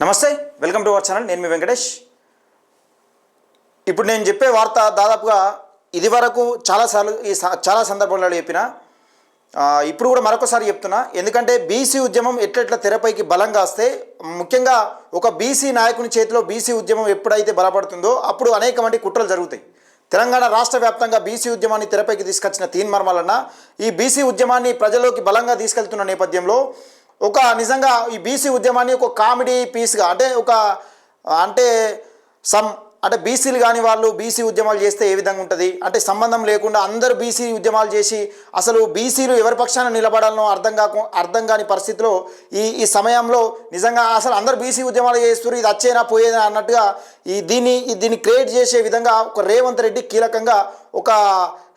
నమస్తే welcome to our channel. నేను మీ వెంకటేష్. ఇప్పుడు నేను చెప్పే వార్త దాదాపుగా ఇది వరకు చాలాసార్లు ఈ స- చాలా సందర్భాలలో చెప్పిన ఇప్పుడు కూడా మరొకసారి చెప్తున్నా. ఎందుకంటే బీసీ ఉద్యమం ఎట్లెట్ల తెరపైకి బలంగా వస్తే ముఖ్యంగా ఒక బీసీ నాయకుని చేతిలో బీసీ ఉద్యమం ఎప్పుడైతే బలపడుతుందో అప్పుడు అనేక మంది కుట్రలు జరుగుతాయి. తెలంగాణ రాష్ట్ర వ్యాప్తంగా బీసీ ఉద్యమాన్ని తెరపైకి తీసుకొచ్చిన తీన్మర్మలన్న ఈ బీసీ ఉద్యమాన్ని ప్రజల్లోకి బలంగా తీసుకెళ్తున్న నేపథ్యంలో ఒక నిజంగా ఈ బీసీ ఉద్యమాన్ని ఒక కామెడీ పీస్గా అంటే ఒక అంటే సమ్ అంటే బీసీలు కాని వాళ్ళు బీసీ ఉద్యమాలు చేస్తే ఏ విధంగా ఉంటుంది? అంటే సంబంధం లేకుండా అందరూ బీసీ ఉద్యమాలు చేసి అసలు బీసీలు ఎవరి పక్షాన నిలబడాలనో అర్థం కాకు అర్థం కాని పరిస్థితిలో ఈ ఈ సమయంలో నిజంగా అసలు అందరు బీసీ ఉద్యమాలు చేస్తున్నారు ఇది వచ్చేనా పోయేనా అన్నట్టుగా ఈ దీన్ని దీన్ని క్రియేట్ చేసే విధంగా ఒక రేవంత్ రెడ్డి కీలకంగా ఒక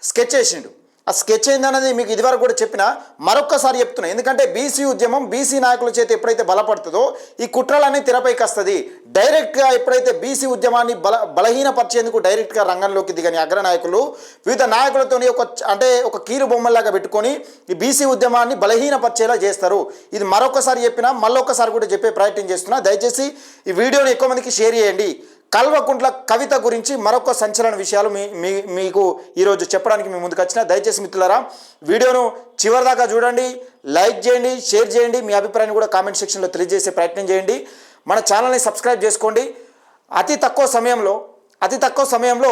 స్కెచ్ వేసిండు ఆ స్కెచ్ ఏందన్నది మీకు ఇదివరకు కూడా చెప్పిన మరొక్కసారి చెప్తున్నా. ఎందుకంటే బీసీ ఉద్యమం బీసీ నాయకుల చేతి ఎప్పుడైతే బలపడుతుందో ఈ కుట్రలన్నీ తెరపైకి వస్తుంది. డైరెక్ట్గా ఎప్పుడైతే బీసీ ఉద్యమాన్ని బల బలహీనపరిచేందుకు డైరెక్ట్గా రంగంలోకి దిగని అగ్రనాయకులు వివిధ నాయకులతోని ఒక అంటే ఒక కీలు బొమ్మలాగా పెట్టుకొని ఈ బీసీ ఉద్యమాన్ని బలహీనపరిచేలా చేస్తారు. ఇది మరొకసారి చెప్పినా మళ్ళొకసారి కూడా చెప్పే ప్రయత్నం చేస్తున్నా. దయచేసి ఈ వీడియోని ఎక్కువ మందికి షేర్ చేయండి. కల్వకుంట్ల కవిత గురించి మరొక సంచలన విషయాలు మీ మీ మీకు ఈరోజు చెప్పడానికి మీ ముందుకు వచ్చిన. దయచేసి మిత్రులారా వీడియోను చివరిదాకా చూడండి లైక్ చేయండి షేర్ చేయండి మీ అభిప్రాయాన్ని కూడా కామెంట్ సెక్షన్లో తెలియజేసే ప్రయత్నం చేయండి. మన ఛానల్ని సబ్స్క్రైబ్ చేసుకోండి. అతి తక్కువ సమయంలో అతి తక్కువ సమయంలో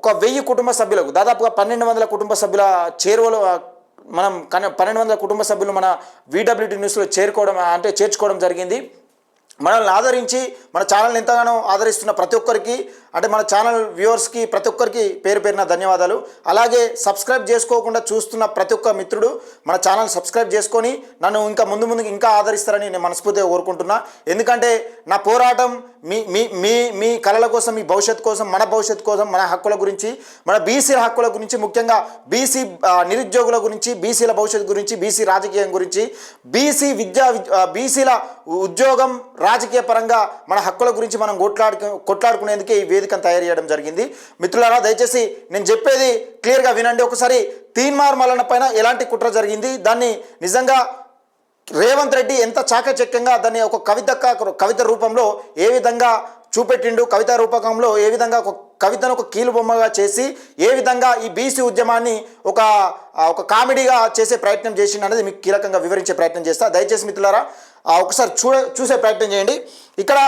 ఒక వెయ్యి కుటుంబ సభ్యులకు దాదాపుగా పన్నెండు వందల కుటుంబ సభ్యుల చేరువలో మనం పన్నెండు వందల కుటుంబ సభ్యులు మన వీడబ్ల్యూటీ న్యూస్లో చేరుకోవడం అంటే చేర్చుకోవడం జరిగింది. మనల్ని ఆదరించి మన ఛానల్ని ఎంతగానో ఆదరిస్తున్న ప్రతి ఒక్కరికి అంటే మన ఛానల్ వ్యూవర్స్కి ప్రతి ఒక్కరికి పేరు పేరిన ధన్యవాదాలు. అలాగే సబ్స్క్రైబ్ చేసుకోకుండా చూస్తున్న ప్రతి ఒక్క మిత్రుడు మన ఛానల్ సబ్స్క్రైబ్ చేసుకొని నన్ను ఇంకా ముందు ముందుకు ఇంకా ఆదరిస్తారని నేను మనస్ఫూర్తిగా కోరుకుంటున్నా. ఎందుకంటే నా పోరాటం మీ మీ మీ మీ కళల కోసం మీ భవిష్యత్తు కోసం మన భవిష్యత్తు కోసం మన హక్కుల గురించి మన బీసీల హక్కుల గురించి ముఖ్యంగా బీసీ నిరుద్యోగుల గురించి బీసీల భవిష్యత్తు గురించి బీసీ రాజకీయం గురించి బీసీ విద్యా బీసీల ఉద్యోగం రాజకీయ పరంగా మన హక్కుల గురించి మనం కొట్లాడుకు కొట్లాడుకునేందుకే ఈ వేదికను తయారు చేయడం జరిగింది. మిత్రులారా దయచేసి నేను చెప్పేది క్లియర్గా వినండి. ఒకసారి తీన్మార్ మలన పైన ఎలాంటి కుట్ర జరిగింది? దాన్ని నిజంగా రేవంత్ రెడ్డి ఎంత చాకచక్యంగా దాన్ని ఒక కవిత కవిత రూపంలో ఏ విధంగా చూపెట్టిండు? కవిత రూపకంలో ఏ విధంగా ఒక కవితను ఒక కీలుబొమ్మగా చేసి ఏ విధంగా ఈ బీసీ ఉద్యమాన్ని ఒక ఒక కామెడీగా చేసే ప్రయత్నం చేసిండు అనేది మీకు కీలకంగా వివరించే ప్రయత్నం చేస్తా. దయచేసి మిత్రులారా ఒకసారి చూడ చూసే ప్రయత్నం చేయండి. ఇక్కడ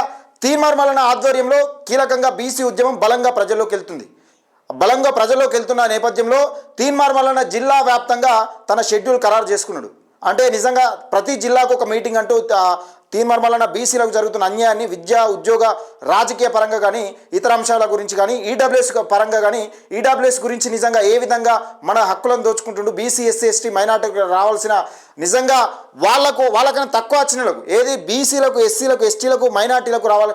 తీర్మార్మలన ఆధ్వర్యంలో కీలకంగా బీసీ ఉద్యమం బలంగా ప్రజల్లోకి వెళ్తుంది. బలంగా ప్రజల్లోకి వెళ్తున్న నేపథ్యంలో తీన్మార్మలన జిల్లా వ్యాప్తంగా తన షెడ్యూల్ ఖరారు చేసుకున్నాడు. అంటే నిజంగా ప్రతి జిల్లాకు ఒక మీటింగ్ అంటూ ఆ, తీన్మార్మలన బీసీలకు జరుగుతున్న అన్యాయాన్ని విద్యా ఉద్యోగ రాజకీయ పరంగా కానీ ఇతర అంశాల గురించి కానీ ఈడబ్ల్యూఎస్ పరంగా కానీ ఈడబ్ల్యూఎస్ గురించి నిజంగా ఏ విధంగా మన హక్కులను దోచుకుంటుండు? బీసీ ఎస్సీ ఎస్టీ మైనార్టీలకు రావాల్సిన నిజంగా వాళ్ళకు వాళ్ళకన్నా తక్కువ వచ్చినలకు ఏది బీసీలకు ఎస్సీలకు ఎస్టీలకు మైనార్టీలకు రావాలి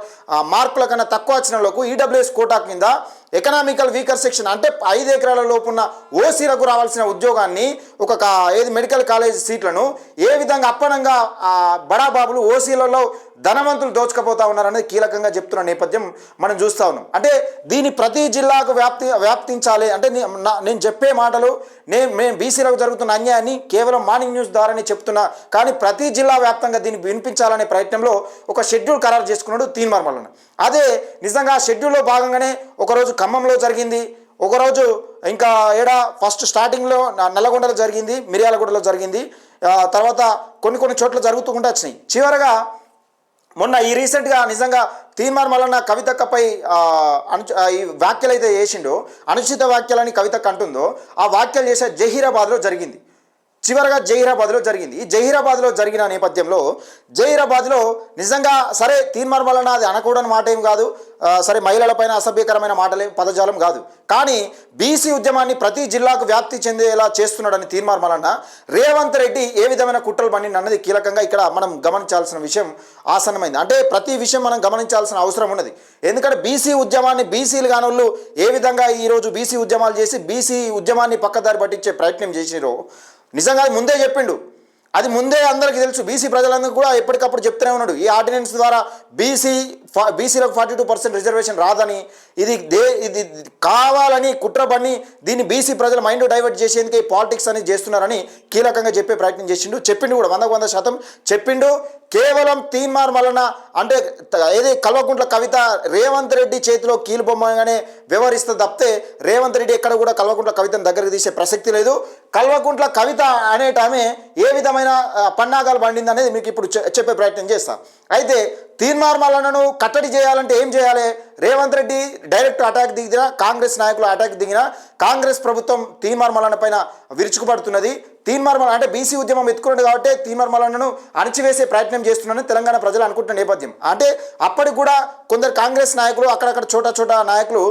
మార్కుల కన్నా తక్కువ వచ్చినలకు ఈడబ్ల్యూఎస్ కోటా కింద ఎకనామికల్ వీకర్ సెక్షన్ అంటే ఐదు ఎకరాల లోపున్న ఓసీలకు రావాల్సిన ఉద్యోగాన్ని ఒక ఏది మెడికల్ కాలేజ్ సీట్లను ఏ విధంగా అప్పనంగా బడాబాబులు ఓసీలలో ధనవంతులు దోచుకపోతా ఉన్నారనేది కీలకంగా చెప్తున్న నేపథ్యం మనం చూస్తూ ఉన్నాం. అంటే దీని ప్రతి జిల్లాకు వ్యాప్తి వ్యాప్తించాలి. అంటే నేను చెప్పే మాటలు నేను మేము బీసీలకు జరుగుతున్న అన్యాయాన్ని కేవలం మార్నింగ్ న్యూస్ ద్వారానే చెప్తున్నా. కానీ ప్రతి జిల్లా వ్యాప్తంగా దీన్ని వినిపించాలనే ప్రయత్నంలో ఒక షెడ్యూల్ ఖరారు చేసుకున్నాడు తీన్మార్మలన అదే నిజంగా షెడ్యూల్లో భాగంగానే ఒకరోజు ఖమ్మంలో జరిగింది ఒకరోజు ఇంకా ఏడా ఫస్ట్ స్టార్టింగ్లో నల్లగొండలో జరిగింది మిర్యాలగూడలో జరిగింది. తర్వాత కొన్ని కొన్ని చోట్ల జరుగుతూ వచ్చినాయి. చివరగా మొన్న ఈ రీసెంట్గా నిజంగా తీర్మార్ మల్లన్న కవితక్కపై ఆ, అను ఈ వ్యాఖ్యలు అయితే చేసిండో అనుచిత వ్యాఖ్యలని కవితక్క అంటుందో ఆ వ్యాఖ్యలు చేసే జహీరాబాద్లో జరిగింది. చివరగా జహీరాబాద్లో జరిగింది. ఈ జహీరాబాద్లో జరిగిన నేపథ్యంలో జహీరాబాద్లో నిజంగా సరే తీర్మానం వలన అది అనకూడని మాట ఏం కాదు. సరే మహిళలపైన అసభ్యకరమైన మాటలే పదజాలం కాదు. కానీ బీసీ ఉద్యమాన్ని ప్రతి జిల్లాకు వ్యాప్తి చెందేలా చేస్తున్నాడని తీర్మానం వలన రేవంత్ రెడ్డి ఏ విధమైన కుట్రలు పండి అన్నది కీలకంగా ఇక్కడ మనం గమనించాల్సిన విషయం ఆసన్నమైంది. అంటే ప్రతి విషయం మనం గమనించాల్సిన అవసరం ఉన్నది. ఎందుకంటే బీసీ ఉద్యమాన్ని బీసీలు కానోళ్ళు ఏ విధంగా ఈరోజు బీసీ ఉద్యమాలు చేసి బీసీ ఉద్యమాన్ని పక్కదారి పట్టించే ప్రయత్నం చేసిరో నిజంగా అది ముందే చెప్పిండు. అది ముందే అందరికీ తెలుసు. బీసీ ప్రజలందరూ కూడా ఎప్పటికప్పుడు చెప్తూనే ఉన్నాడు. ఈ ఆర్డినెన్స్ ద్వారా బీసీ బీసీలకు ఫార్టీ టూ పర్సెంట్ రిజర్వేషన్ రాదని ఇది దే ఇది కావాలని కుట్ర దీన్ని బీసీ ప్రజల మైండ్ డైవర్ట్ చేసేందుకు పాలిటిక్స్ అని చేస్తున్నారని కీలకంగా చెప్పే ప్రయత్నం చేసిండు. చెప్పిండు కూడా వందకు వంద శాతం. చెప్పిండు కేవలం తీన్మార్ వలన అంటే ఏది కల్వకుంట్ల కవిత రేవంత్ రెడ్డి చేతిలో కీలుబొమ్మగానే వ్యవహరిస్తుంది తప్పితే రేవంత్ రెడ్డి ఎక్కడ కూడా కల్వకుంట్ల కవితను దగ్గరికి తీసే ప్రసక్తి లేదు. కల్వకుంట్ల కవిత అనేటామె ఏ విధమైన పన్నాగాలు పండింది అనేది మీకు ఇప్పుడు చెప్పే ప్రయత్నం చేస్తాను అయితే తీర్మార్మలను కట్టడి చేయాలంటే ఏం చేయాలి? రేవంత్ రెడ్డి డైరెక్ట్ అటాక్ దిగినా కాంగ్రెస్ నాయకులు అటాక్ దిగినా కాంగ్రెస్ ప్రభుత్వం తీర్మార్మలన పైన విరుచుకుపడుతున్నది. తీర్మార్మల అంటే బీసీ ఉద్యమం ఎత్తుకున్నది కాబట్టి తీర్మార్మలను అణచివేసే ప్రయత్నం చేస్తున్నారని తెలంగాణ ప్రజలు అనుకుంటున్న నేపథ్యం. అంటే అప్పటికి కూడా కొందరు కాంగ్రెస్ నాయకులు అక్కడక్కడ చోట చోట నాయకులు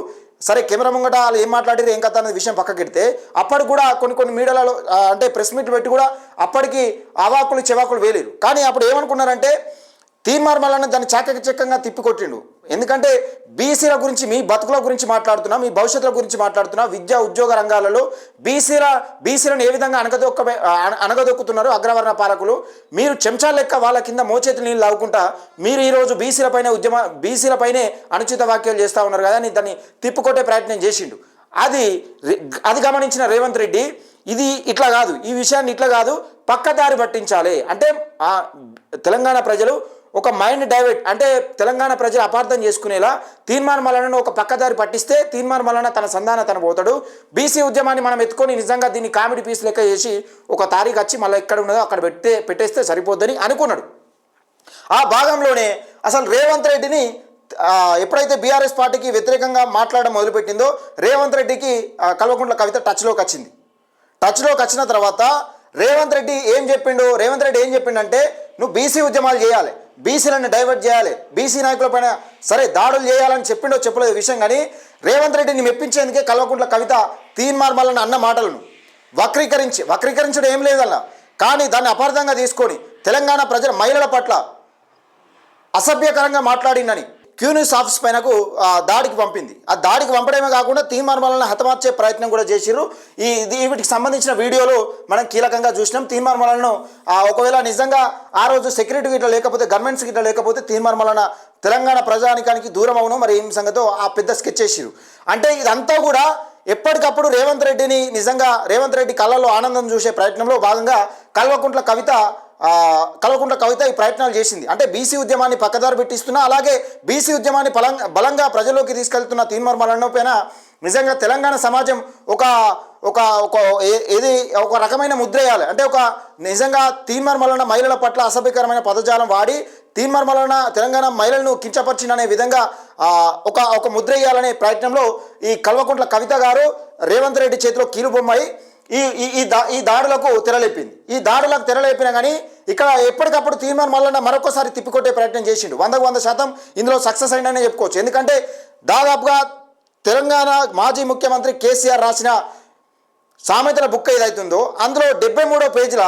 సరే కెమెరా ముంగట వాళ్ళు ఏం మాట్లాడారు ఏం కథ అనేది విషయం పక్కకెడితే అప్పటికి కూడా కొన్ని కొన్ని మీడియాలలో అంటే ప్రెస్ మీట్ పెట్టి కూడా అప్పటికి అవాకులు చెవాకులు వేలేరు కానీ అప్పుడు ఏమనుకున్నారంటే తీర్మార్మలను దాన్ని చాకచక్యంగా తిప్పికొట్టిండు. ఎందుకంటే బీసీల గురించి మీ బతుకుల గురించి మాట్లాడుతున్నా మీ భవిష్యత్తుల గురించి మాట్లాడుతున్నా విద్యా ఉద్యోగ రంగాలలో బీసీల బీసీలను ఏ విధంగా అనగదొక్క అనగదొక్కుతున్నారు అగ్రవర్ణ పాలకులు మీరు చెంచా లెక్క వాళ్ళ కింద మోచేతులు నీళ్ళు లావుకుంటా మీరు ఈరోజు బీసీలపైనే ఉద్యమ బీసీలపైనే అనుచిత వ్యాఖ్యలు చేస్తూ ఉన్నారు కదా అని దాన్ని తిప్పుకొట్టే ప్రయత్నం చేసిండు. అది అది గమనించిన రేవంత్ రెడ్డి ఇది ఇట్లా కాదు ఈ విషయాన్ని ఇట్లా కాదు పక్కదారి పట్టించాలి. అంటే ఆ తెలంగాణ ప్రజలు ఒక మైండ్ డైవర్ట్ అంటే తెలంగాణ ప్రజలు అపార్థం చేసుకునేలా తీర్మాన మలనను ఒక పక్కదారి పట్టిస్తే తీర్మాన మలన తన సంధాన తన పోతాడు. బీసీ ఉద్యమాన్ని మనం ఎత్తుకొని నిజంగా దీన్ని కామెడీ పీస్ లెక్క చేసి ఒక తారీఖు వచ్చి మళ్ళీ ఎక్కడ ఉన్నదో అక్కడ పెట్టే పెట్టేస్తే సరిపోద్దని అనుకున్నాడు. ఆ భాగంలోనే అసలు రేవంత్ రెడ్డిని ఎప్పుడైతే బీఆర్ఎస్ పార్టీకి వ్యతిరేకంగా మాట్లాడడం మొదలుపెట్టిందో రేవంత్ రెడ్డికి కల్వకుంట్ల కవిత టచ్లోకి వచ్చింది. టచ్లోకి వచ్చిన తర్వాత రేవంత్ రెడ్డి ఏం చెప్పిండు? రేవంత్ రెడ్డి ఏం చెప్పిండంటే నువ్వు బీసీ ఉద్యమాలు చేయాలి. బీసీలను డైవర్ట్ చేయాలి. బీసీ నాయకుల పైన సరే దాడులు చేయాలని చెప్పిండో చెప్పలేదు విషయం కానీ రేవంత్ రెడ్డిని మెప్పించేందుకే కల్వకుంట్ల కవిత తీన్మార్మలను అన్న మాటలను వక్రీకరించి వక్రీకరించడం ఏం లేదన్నా. కానీ దాన్ని అపార్థంగా తీసుకొని తెలంగాణ ప్రజల మహిళల పట్ల అసభ్యకరంగా మాట్లాడిందని క్యూనిస్ ఆఫీస్ పైనకు దాడికి పంపింది. ఆ దాడికి పంపడమే కాకుండా తీర్మార్మలను హతమార్చే ప్రయత్నం కూడా చేసిర్రు. ఈ ఇది వీటికి సంబంధించిన వీడియోలు మనం కీలకంగా చూసినాం. తీర్మార్మలను ఒకవేళ నిజంగా ఆ రోజు సెక్యూరిటీ గిట్ల లేకపోతే గవర్నమెంట్స్ గిట్ల లేకపోతే తీర్మార్మలన తెలంగాణ ప్రజానికానికి దూరం అవును మరి ఏం సంగతో ఆ పెద్ద స్కెచ్ చేసిరు అంటే ఇదంతా కూడా ఎప్పటికప్పుడు రేవంత్ రెడ్డిని నిజంగా రేవంత్ రెడ్డి కళ్ళల్లో ఆనందం చూసే ప్రయత్నంలో భాగంగా కల్వకుంట్ల కవిత ఆ, కవిత ఈ ప్రయత్నాలు చేసింది. అంటే బీసీ ఉద్యమాన్ని పక్కదారి పెట్టిస్తున్నా అలాగే బీసీ ఉద్యమాన్ని బలంగా బలంగా ప్రజల్లోకి తీసుకెళ్తున్న తీర్మార్మలను పైన నిజంగా తెలంగాణ సమాజం ఒక ఒక ఒక ఏ- ఏది ఒక రకమైన ముద్ర వేయాలి. అంటే ఒక నిజంగా తీన్మర్మలన మహిళల పట్ల అసభ్యకరమైన పదజాలం వాడి తీన్మర్మలన తెలంగాణ మహిళలను కించపరిచిననే విధంగా ఒక ఒక ముద్ర వేయాలనే ప్రయత్నంలో ఈ కల్వకుంట్ల కవిత గారు రేవంత్ రెడ్డి చేతిలో కీలుబొమ్మాయి ఈ ఈ ఈ దా ఈ దాడులకు తెరలేపింది. ఈ దాడులకు తెరలేపినా కానీ ఇక్కడ ఎప్పటికప్పుడు తీర్మానం మళ్ళీ మరొకసారి తిప్పికొట్టే ప్రయత్నం చేసిండు. వందకు వంద శాతం ఇందులో సక్సెస్ అయిందని చెప్పుకోవచ్చు. ఎందుకంటే దాదాపుగా తెలంగాణ మాజీ ముఖ్యమంత్రి కేసీఆర్ రాసిన సామెతల బుక్ ఏదైతుందో అందులో డెబ్బై మూడో పేజీల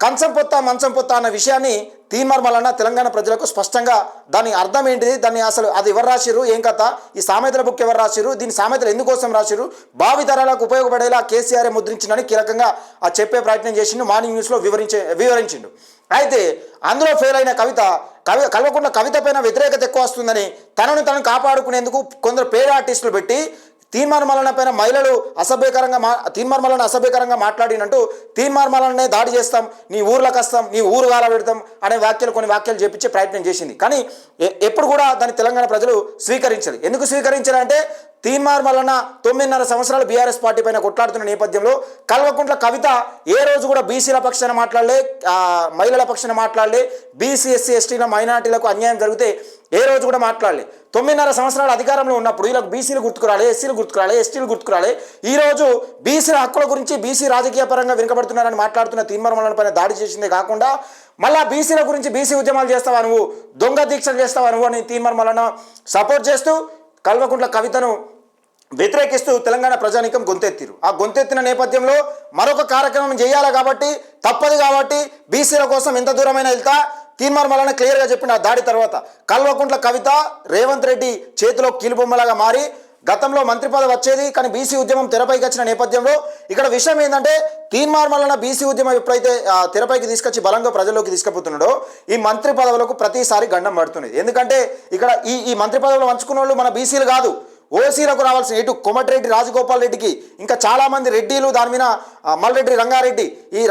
కంచం పొత్త మంచం పొత్త అన్న విషయాన్ని తీర్మార్మలన తెలంగాణ ప్రజలకు స్పష్టంగా దాని అర్థం ఏంటిది? దాన్ని అసలు అది ఎవరు రాసిరు ఏం కథ? ఈ సామెతల బుక్ ఎవరు రాసిరు దీని సామెతలు ఎందుకోసం రాసిరు భావి తరాలకు ఉపయోగపడేలా కేసీఆర్ ముద్రించిందని కీలకంగా ఆ చెప్పే ప్రయత్నం చేసిండు మార్నింగ్ న్యూస్లో వివరించే వివరించిండు. అయితే అందులో ఫెయిల్ అయిన కవిత కవి కలవకుండా కవిత పైన వ్యతిరేకత ఎక్కువ వస్తుందని తనను తను కాపాడుకునేందుకు కొందరు పేద ఆర్టిస్టులు పెట్టి తీర్మార్మలన పైన మహిళలు అసభ్యకరంగా మా తీర్మార్మలను అసభ్యకరంగా మాట్లాడినట్టు తీర్మార్మలనే దాడి చేస్తాం నీ ఊర్లకు వస్తాం నీ ఊరు గాల పెడతాం అనే వ్యాఖ్యలు కొన్ని వ్యాఖ్యలు చేపించే ప్రయత్నం చేసింది. కానీ ఎ- ఎప్పుడు కూడా దాన్ని తెలంగాణ ప్రజలు స్వీకరించరు ఎందుకు స్వీకరించారంటే తీర్మార్మలన తొమ్మిదిన్నర సంవత్సరాలు బీఆర్ఎస్ పార్టీ పైన కొట్లాడుతున్న నేపథ్యంలో కల్వకుంట్ల కవిత ఏ రోజు కూడా బీసీల పక్షాన మాట్లాడలే మహిళల పక్షాన మాట్లాడలే బీసీ ఎస్సీ ఎస్టీల మైనార్టీలకు అన్యాయం జరిగితే ఏ రోజు కూడా మాట్లాడలే. తొమ్మిదిన్నర సంవత్సరాలు అధికారంలో ఉన్నప్పుడు వీళ్ళకు బీసీలు గుర్తుకురాలి ఎస్సీలు గుర్తుకురాలి ఎస్టీలు గుర్తుకురాలి. ఈ రోజు బీసీల హక్కుల గురించి బీసీ రాజకీయ పరంగా వెనుకబడుతున్నారని మాట్లాడుతున్న తీర్మానం పైన దాడి చేసిందే కాకుండా మళ్ళా బీసీల గురించి బీసీ ఉద్యమాలు చేస్తావా నువ్వు? దొంగ దీక్షలు చేస్తావా నువ్వు? అని తీర్మానం సపోర్ట్ చేస్తూ కల్వకుంట్ల కవితను వ్యతిరేకిస్తూ తెలంగాణ ప్రజానీకం గొంతెత్తిరు. ఆ గొంతెత్తిన నేపథ్యంలో మరొక కార్యక్రమం చేయాలి కాబట్టి తప్పదు కాబట్టి బీసీల కోసం ఎంత దూరమైనా వెళ్తా తీర్మానం మలన క్లియర్గా చెప్పిన ఆ దాడి తర్వాత కల్వకుంట్ల కవిత రేవంత్ రెడ్డి చేతిలో కీలుబొమ్మలాగా మారి గతంలో మంత్రి పదవి వచ్చేది కానీ బీసీ ఉద్యమం తెరపైకి వచ్చిన నేపథ్యంలో ఇక్కడ విషయం ఏంటంటే తీర్మార్ మల్లన బీసీ ఉద్యమం ఎప్పుడైతే తెరపైకి తీసుకొచ్చి బలంగా ప్రజల్లోకి తీసుకుపోతున్నాడో ఈ మంత్రి పదవులకు ప్రతిసారి గండం పడుతున్నది. ఎందుకంటే ఇక్కడ ఈ ఈ మంత్రి పదవులు పంచుకున్న వాళ్ళు మన బీసీలు కాదు. ఓసీలకు రావాల్సిన ఇటు కోమటిరెడ్డి రాజగోపాల్ రెడ్డికి ఇంకా చాలామంది రెడ్డిలు దాని మీద మల్రెడ్డి రంగారెడ్డి ఈ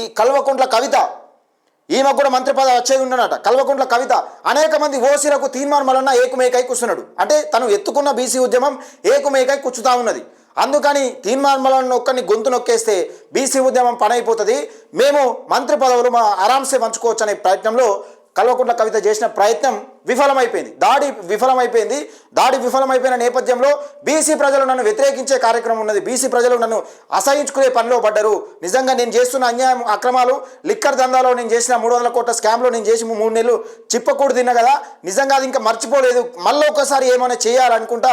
ఈ కల్వకుంట్ల కవిత ఈమె కూడా మంత్రి పదవి వచ్చేది ఉండనట. కల్వకుంట్ల కవిత అనేక మంది ఓసీలకు తీర్మానం వలన ఏకుమేకై కూర్చున్నాడు. అంటే తను ఎత్తుకున్న బీసీ ఉద్యమం ఏకుమేకై కూర్చుతా ఉన్నది. అందుకని తీర్మానం ఒక్కరిని గొంతు నొక్కేస్తే బీసీ ఉద్యమం పని అయిపోతుంది మేము మంత్రి పదవులు మా ఆరాంసే పంచుకోవచ్చు అనే ప్రయత్నంలో కల్వకుంట్ల కవిత చేసిన ప్రయత్నం విఫలమైపోయింది. దాడి విఫలమైపోయింది. దాడి విఫలమైపోయిన నేపథ్యంలో బీసీ ప్రజలు నన్ను వ్యతిరేకించే కార్యక్రమం ఉన్నది. బీసీ ప్రజలు నన్ను అసహించుకునే పనిలో పడ్డారు. నిజంగా నేను చేస్తున్న అన్యాయం అక్రమాలు లిక్కర్ దందాలో నేను చేసిన మూడు వందల కోట్ల స్కామ్లో నేను చేసి మూడు నెలలు చిప్పకూడు తిన్నా కదా. నిజంగా అది ఇంకా మర్చిపోలేదు. మళ్ళీ ఒకసారి ఏమైనా చేయాలనుకుంటా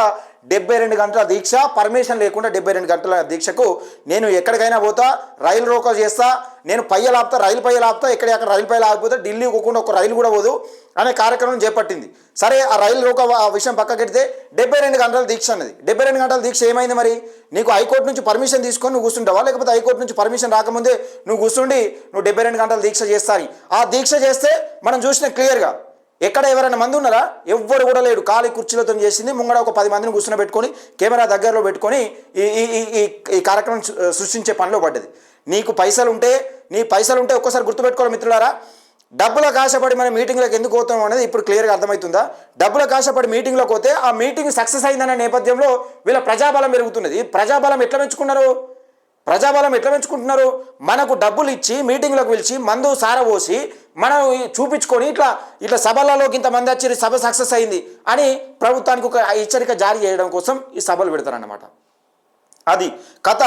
డెబ్బై రెండు గంటల దీక్ష పర్మిషన్ లేకుండా డెబ్బై రెండు గంటల దీక్షకు నేను ఎక్కడికైనా పోతా రైలు రోకో చేస్తా నేను పయ్యలు ఆపుతా రైలు పయ్యలు ఆపుతా ఎక్కడ అక్కడ రైలు పయ్యలు ఆగిపోతే ఢిల్లీ పోకుండా ఒక రైలు కూడా పోదు. అనే కార్యక్రమం చేపట్టింది. సరే ఆ రైలు రోక ఆ విషయం పక్కకెడితే డెబ్బై రెండు గంటల దీక్ష అన్నది. డెబ్బై రెండు గంటల దీక్ష ఏమైంది మరి? నీకు హైకోర్టు నుంచి పర్మిషన్ తీసుకొని నువ్వు కూర్చుంటావా? లేకపోతే హైకోర్టు నుంచి పర్మిషన్ రాకముందే నువ్వు కూర్చుండి నువ్వు డెబ్బై రెండు గంటల దీక్ష చేస్తాను ఆ దీక్ష చేస్తే మనం చూసిన క్లియర్గా. ఎక్కడ ఎవరైనా మంది ఉన్నారా? ఎవ్వరు కూడా లేడు. ఖాళీ కుర్చీలతో చేసింది. ముంగడ ఒక పది మందిని కూర్చుని పెట్టుకొని కెమెరా దగ్గరలో పెట్టుకొని ఈ ఈ ఈ- ఈ కార్యక్రమం సృష్టించే పనిలో పడ్డది. నీకు పైసలు ఉంటే నీ పైసలు ఉంటే ఒక్కసారి గుర్తుపెట్టుకోవాలి మిత్రులారా. డబ్బులకు ఆశపడి మనం మీటింగ్లకు ఎందుకు పోతాం అనేది ఇప్పుడు క్లియర్గా అర్థమవుతుందా? డబ్బులకు ఆశపడి మీటింగ్లోకి పోతే ఆ మీటింగ్ సక్సెస్ అయిందనే నేపథ్యంలో వీళ్ళ ప్రజాబలం పెరుగుతున్నది. ప్రజాబలం ఎట్లా పెంచుకున్నారు? ప్రజాబలం ఎట్లా పెంచుకుంటున్నారు? మనకు డబ్బులు ఇచ్చి మీటింగ్లకు పిలిచి మందు సారబోసి మనం చూపించుకొని ఇట్లా ఇట్లా సభలలోకి ఇంతమంది వచ్చి సభ సక్సెస్ అయింది అని ప్రభుత్వానికి ఒక హెచ్చరిక జారీ చేయడం కోసం ఈ సభలు పెడతారన్నమాట. అది కథ.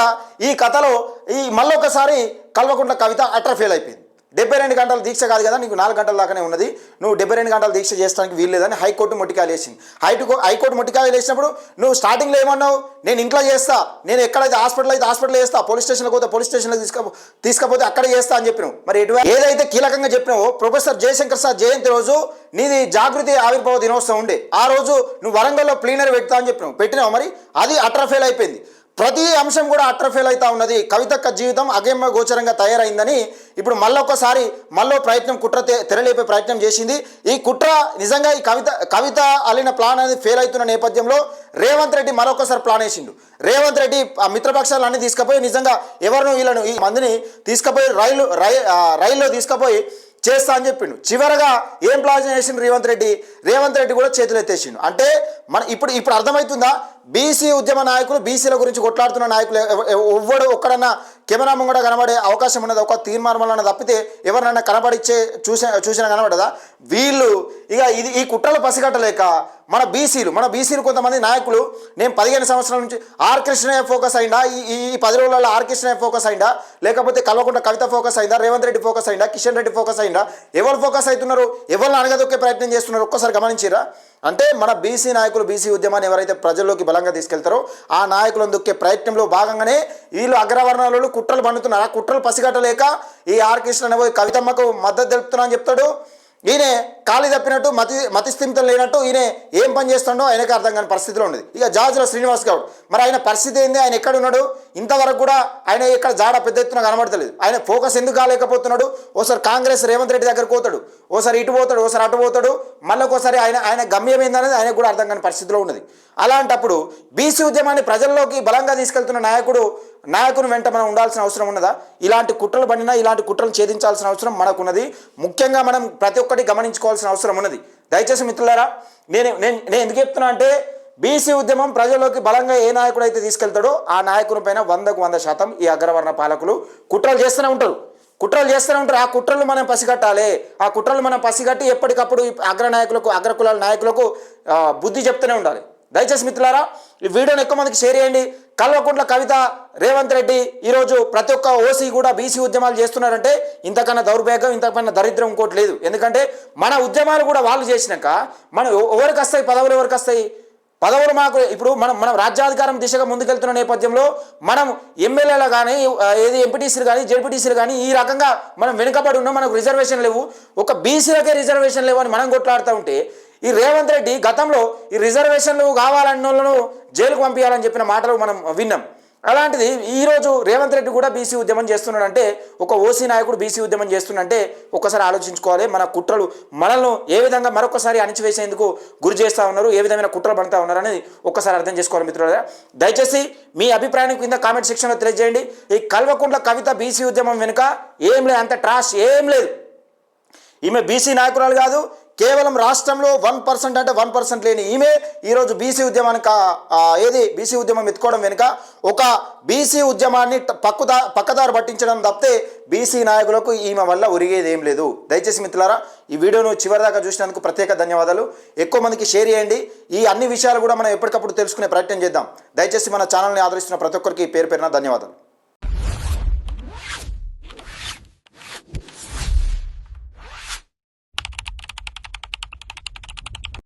ఈ కథలో ఈ మళ్ళొకసారి కల్వకుంట్ల కవిత అట్ర ఫెయిల్ అయిపోయింది. డెబ్బై రెండు గంటల దీక్ష కాదు కదా నీకు నాలుగు గంటల దాకానే ఉన్నది. నువ్వు డెబ్బై రెండు గంటల దీక్ష చేయడానికి వీల్లేదని హైకోర్టు మొట్టికాయలు వేసింది. హైటు హైకోర్టు మొట్టికాయలు వేసినప్పుడు నువ్వు స్టార్టింగ్లో ఏమన్నావు? నేను ఇంట్లో చేస్తా. నేను ఎక్కడైతే హాస్పిటల్ అయితే హాస్పిటల్ చేస్తా. పోలీస్ స్టేషన్లో పోతే పోలీస్ స్టేషన్లో తీసుకపో తీసుకపోతే అక్కడ చేస్తా అని చెప్పినావు. మరి ఎటువంటి ఏదైతే కీలకంగా చెప్పినావో ప్రొఫెసర్ జయశంకర్ సార్ జయంతి రోజు నీది జాగృతి ఆవిర్భావ దినోత్సవం ఉండే. ఆ రోజు నువ్వు వరంగల్లో ప్లీనర్ పెడతా అని చెప్పినావు. పెట్టినావు మరి? అది అట్రా ఫెయిల్ అయిపోయింది. ప్రతి అంశం కూడా అట్రఫెయిల్ అవుతా ఉన్నది. కవితక్క జీవితం అగమ్య గోచరంగా తయారైందని ఇప్పుడు మళ్ళొకసారి మళ్ళీ ప్రయత్నం కుట్ర తెరలేపే ప్రయత్నం చేసింది. ఈ కుట్ర నిజంగా ఈ కవిత కవిత అల్లిన ప్లాన్ అనేది ఫెయిల్ అవుతున్న నేపథ్యంలో రేవంత్ రెడ్డి మరొకసారి ప్లాన్ వేసిండు. రేవంత్ రెడ్డి ఆ మిత్రపక్షాలన్నీ తీసుకుపోయి నిజంగా ఎవరినూ వీళ్ళను ఈ మందిని తీసుకుపోయి రైలు రై రైల్లో తీసుకుపోయి చేస్తా అని చెప్పిండు. చివరగా ఏం ప్లాన్ చేసిండు రేవంత్ రెడ్డి? రేవంత్ రెడ్డి కూడా చేతులు ఎత్తేసిండు. అంటే మన ఇప్పుడు ఇప్పుడు అర్థమవుతుందా బీసీ ఉద్యమ నాయకులు బీసీల గురించి కొట్లాడుతున్న నాయకులు ఎవ్వడు ఒక్కడన్నా కెమెరా ముంగడ కనబడే అవకాశం ఉన్నది? ఒక తీర్మానం తప్పితే ఎవరినన్నా కనబడిచ్చే చూసిన చూసినా కనబడదా? వీళ్ళు ఇక ఇది ఈ కుట్రలు పసిగట్టలేక మన బీసీలు మన బీసీలు కొంతమంది నాయకులు నేను పదిహేను సంవత్సరాల నుంచి ఆర్ కృష్ణయ్య ఫోకస్ అయిందా? ఈ ఈ పది రోజులలో ఆర్ కృష్ణయ్య ఫోకస్ అయిందా? లేకపోతే కల్వకుంట కవిత ఫోకస్ అయిందా? రేవంత్ రెడ్డి ఫోకస్ అయిందా? కిషన్ రెడ్డి ఫోకస్ అయిందా? ఎవరు ఫోకస్ అవుతున్నారు? ఎవరిని అడగదొక్కే ప్రయత్నం చేస్తున్నారు? ఒక్కసారి గమనించిరా అంటే మన బీసీ నాయకులు బీసీ ఉద్యమాన్ని ఎవరైతే ప్రజల్లోకి బలంగా తీసుకెళ్తారో ఆ నాయకులను దొక్కే ప్రయత్నంలో భాగంగానే వీళ్ళు అగ్రవర్ణాలలో కుట్రలు పండుతున్నారు? ఆ కుట్రలు పసిగట్టలేక ఈ ఆర్ కృష్ణ పోయి కవితమ్మకు మద్దతు తెలుపుతున్నా అని చెప్తాడు. ఈయనే ఖాళీ తప్పినట్టు మతి మతిస్థిమితం లేనట్టు ఈయన ఏం పని చేస్తుండో ఆయనకి అర్థం కాని పరిస్థితిలో ఉండేది ఇక జాజుల శ్రీనివాస్ గౌడ్. మరి ఆయన పరిస్థితి ఏంది? ఆయన ఎక్కడ ఉన్నాడు? ఇంతవరకు కూడా ఆయన ఇక్కడ జాడ పెద్ద ఎత్తున కనబడతలేదు. ఆయన ఫోకస్ ఎందుకు కాలేకపోతున్నాడు? ఓసారి కాంగ్రెస్ రేవంత్ రెడ్డి దగ్గరకు పోతాడు. ఓసారి ఇటు పోతాడు ఓసారి అటు పోతాడు. మళ్ళీ ఒకసారి ఆయన ఆయన గమ్యం ఏందనేది ఆయనకు కూడా అర్థం కాని పరిస్థితిలో ఉన్నది. అలాంటప్పుడు బీసీ ఉద్యమాన్ని ప్రజల్లోకి బలంగా తీసుకెళ్తున్న నాయకుడు నాయకుని వెంట మనం ఉండాల్సిన అవసరం ఉన్నదా? ఇలాంటి కుట్రలు పడినా ఇలాంటి కుట్రలు ఛేదించాల్సిన అవసరం మనకున్నది. ముఖ్యంగా మనం ప్రతి ఒక్కటి గమనించుకోవాల్సిన అవసరం ఉన్నది. దయచేసి మిత్రులారా నేను నేను నేను ఎందుకు చెప్తున్నా అంటే బీసీ ఉద్యమం ప్రజల్లోకి బలంగా ఏ నాయకుడు అయితే తీసుకెళ్తాడో ఆ నాయకుని పైన వందకు వంద శాతం ఈ అగ్రవర్ణ పాలకులు కుట్రలు చేస్తూనే ఉంటారు. కుట్రలు చేస్తూనే ఉంటారు. ఆ కుట్రలు మనం పసిగట్టాలి. ఆ కుట్రలు మనం పసిగట్టి ఎప్పటికప్పుడు అగ్ర నాయకులకు అగ్ర నాయకులకు బుద్ధి చెప్తూనే ఉండాలి. దయచేసి మిత్రులారా ఈ వీడియోని ఎక్కువ మందికి షేర్ చేయండి. కల్వకుంట్ల కవిత రేవంత్ రెడ్డి ఈరోజు ప్రతి ఒక్క ఓసీ కూడా బీసీ ఉద్యమాలు చేస్తున్నారంటే ఇంతకన్నా దౌర్భాగ్యం ఇంతకన్నా దరిద్రం ఇంకోటి లేదు. ఎందుకంటే మన ఉద్యమాలు కూడా వాళ్ళు చేసినాక మనం ఎవరికి వస్తాయి? పదవులు ఎవరికి వస్తాయి? పదవులు మాకు ఇప్పుడు మనం మనం రాజ్యాధికారం దిశగా ముందుకెళ్తున్న నేపథ్యంలో మనం ఎమ్మెల్యేలు కానీ ఏది ఎంపీటీసీలు కానీ జెడ్పీటీసీలు కానీ ఈ రకంగా మనం వెనుకబడి ఉన్నాం. మనకు రిజర్వేషన్ లేవు. ఒక బీసీలకే రిజర్వేషన్ లేవు అని మనం కొట్లాడుతూ ఉంటే ఈ రేవంత్ రెడ్డి గతంలో ఈ రిజర్వేషన్లు కావాలన్న వాళ్ళను జైలుకు పంపించాలని చెప్పిన మాటలు మనం విన్నాం. అలాంటిది ఈరోజు రేవంత్ రెడ్డి కూడా బీసీ ఉద్యమం చేస్తున్నాడంటే ఒక ఓసీ నాయకుడు బీసీ ఉద్యమం చేస్తున్నాడంటే ఒకసారి ఆలోచించుకోవాలి. మన కుట్రలు మనల్ని ఏ విధంగా మరొకసారి అణిచివేసేందుకు గురి చేస్తూ ఉన్నారు ఏ విధమైన కుట్రలు పడుతూ ఉన్నారు అనేది ఒక్కసారి అర్థం చేసుకోవాలి మిత్రులారా. దయచేసి మీ అభిప్రాయం కింద కామెంట్ సెక్షన్లో తెలియజేయండి. ఈ కల్వకుంట్ల కవిత బీసీ ఉద్యమం వెనుక ఏం లేదు అంత ట్రాష్ ఏం లేదు. ఈమె బీసీ నాయకురాలు కాదు కేవలం రాష్ట్రంలో వన్ పర్సెంట్ అంటే వన్ పర్సెంట్ లేని ఈమె ఈరోజు బీసీ ఉద్యమానికి ఏది? బీసీ ఉద్యమం ఎత్తుకోవడం వెనుక ఒక బీసీ ఉద్యమాన్ని పక్కుదా పక్కదారి పట్టించడం తప్పితే బీసీ నాయకులకు ఈమె వల్ల ఒరిగేది ఏం లేదు. దయచేసి మిత్రులారా ఈ వీడియోను చివరిదాకా చూసినందుకు ప్రత్యేక ధన్యవాదాలు. ఎక్కువ మందికి షేర్ చేయండి. ఈ అన్ని విషయాలు కూడా మనం ఎప్పటికప్పుడు తెలుసుకునే ప్రయత్నం చేద్దాం. దయచేసి మన ఛానల్ని ఆదరిస్తున్న ప్రతి ఒక్కరికి పేరు పేరున ధన్యవాదాలు.